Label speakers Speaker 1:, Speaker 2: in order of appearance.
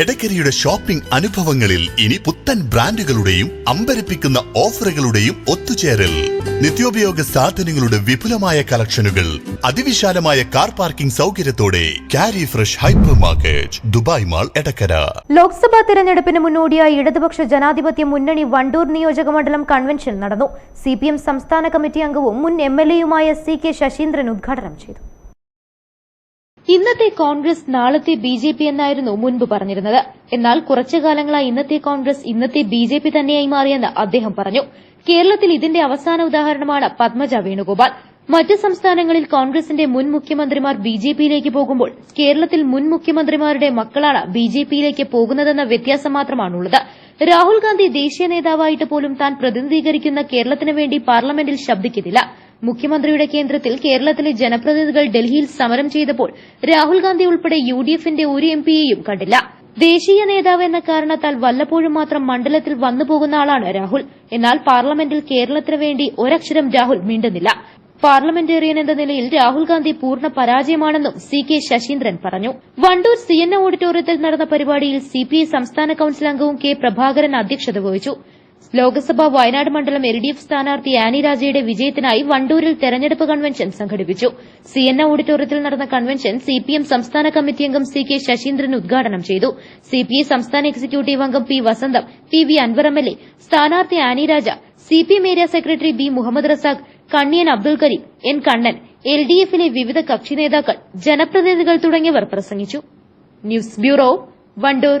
Speaker 1: എടക്കരയുടെ shopping അനുഭവങ്ങളിൽ ഇനി പുത്തൻ ബ്രാൻഡുകളുടെയും അമ്പരപ്പിക്കുന്ന ഓഫറുകളുടെയും ഒത്തുചേരൽ. നിത്യോപയോഗ സാധനങ്ങളുടെ വിപുലമായ കളക്ഷനുകൾ അതിവിശാലമായ car parking സൗകര്യത്തോടെ carry fresh hypermarket Dubai mall Edakkara.
Speaker 2: Lok Sabha തെരഞ്ഞെടുപ്പിന് മുന്നോടിയായി ഇടതുപക്ഷ ജനാധിപത്യ മുന്നണി വണ്ടൂർ നിയോജക മണ്ഡലം കൺവെൻഷൻ നടന്നു. സി സംസ്ഥാന കമ്മിറ്റി അംഗവും മുൻ എം എൽ എയുമായ സി കെ ശശീന്ദ്രൻ ഉദ്ഘാടനം ചെയ്തു. ഇന്നത്തെ കോൺഗ്രസ് നാളത്തെ ബി ജെ പി എന്നായിരുന്നു മുൻപ് പറഞ്ഞിരുന്നത്. എന്നാൽ കുറച്ചു കാലങ്ങളായി ഇന്നത്തെ കോൺഗ്രസ് ഇന്നത്തെ ബി ജെ പി തന്നെയായി മാറിയെന്ന് അദ്ദേഹം പറഞ്ഞു. കേരളത്തിൽ ഇതിന്റെ അവസാന ഉദാഹരണമാണ് പത്മജ വേണുഗോപാൽ. മറ്റ് സംസ്ഥാനങ്ങളിൽ കോൺഗ്രസിന്റെ മുൻ മുഖ്യമന്ത്രിമാർ ബി ജെ പിയിലേക്ക് പോകുമ്പോൾ കേരളത്തിൽ മുൻ മുഖ്യമന്ത്രിമാരുടെ മക്കളാണ് ബി ജെ പിയിലേക്ക് പോകുന്നതെന്ന വ്യത്യാസം മാത്രമാണുള്ളത്. രാഹുൽ ഗാന്ധി ദേശീയ നേതാവായിട്ട് പോലും താൻ പ്രതിനിധീകരിക്കുന്ന കേരളത്തിനു വേണ്ടി പാർലമെന്റിൽ ശബ്ദിക്കുന്നില്ല. മുഖ്യമന്ത്രിയുടെ കേന്ദ്രത്തിൽ കേരളത്തിലെ ജനപ്രതിനിധികൾ ഡൽഹിയിൽ സമരം ചെയ്തപ്പോൾ രാഹുൽ ഗാന്ധി ഉൾപ്പെടെ യു ഡി എഫിന്റെ ഒരു എം പിയെയും കണ്ടില്ല. ദേശീയ നേതാവ് എന്ന കാരണത്താൽ വല്ലപ്പോഴും മാത്രം മണ്ഡലത്തിൽ വന്നുപോകുന്ന ആളാണ് രാഹുൽ. എന്നാൽ പാർലമെന്റിൽ കേരളത്തിന് വേണ്ടി ഒരക്ഷരം രാഹുൽ മിണ്ടുന്നില്ല. പാർലമെന്റേറിയൻ എന്ന നിലയിൽ രാഹുൽ ഗാന്ധി പൂർണ പരാജയമാണെന്നും സി കെ ശശീന്ദ്രൻ പറഞ്ഞു. വണ്ടൂർ സി എൻ ഓഡിറ്റോറിയത്തിൽ നടന്ന പരിപാടിയിൽ സിപിഐ സംസ്ഥാന കൌൺസിൽ അംഗവും കെ പ്രഭാകരൻ അധ്യക്ഷത വഹിച്ചു. ലോക്സഭ വയനാട് മണ്ഡലം എൽ ഡി എഫ് സ്ഥാനാർത്ഥി ആനി രാജയുടെ വിജയത്തിനായി വണ്ടൂരിൽ തെരഞ്ഞെടുപ്പ് കൺവെൻഷൻ സംഘടിപ്പിച്ചു. സി എൻ ഓഡിറ്റോറിയത്തിൽ നടന്ന കൺവെൻഷൻ സിപിഎം സംസ്ഥാന കമ്മിറ്റി അംഗം സി കെ ശശീന്ദ്രൻ ഉദ്ഘാടനം ചെയ്തു. സിപിഐ സംസ്ഥാന എക്സിക്യൂട്ടീവ് അംഗം P Vasantham P V Anvar M L A സ്ഥാനാർത്ഥി Annie Raja CPM area secretary B Muhammad Razak Kanniyan Abdul Kareem N Kannan L D എഫിലെ വിവിധ കക്ഷി നേതാക്കൾ ജനപ്രതിനിധികൾ തുടങ്ങിയവർ പ്രസംഗിച്ചു. News bureau Wandoor.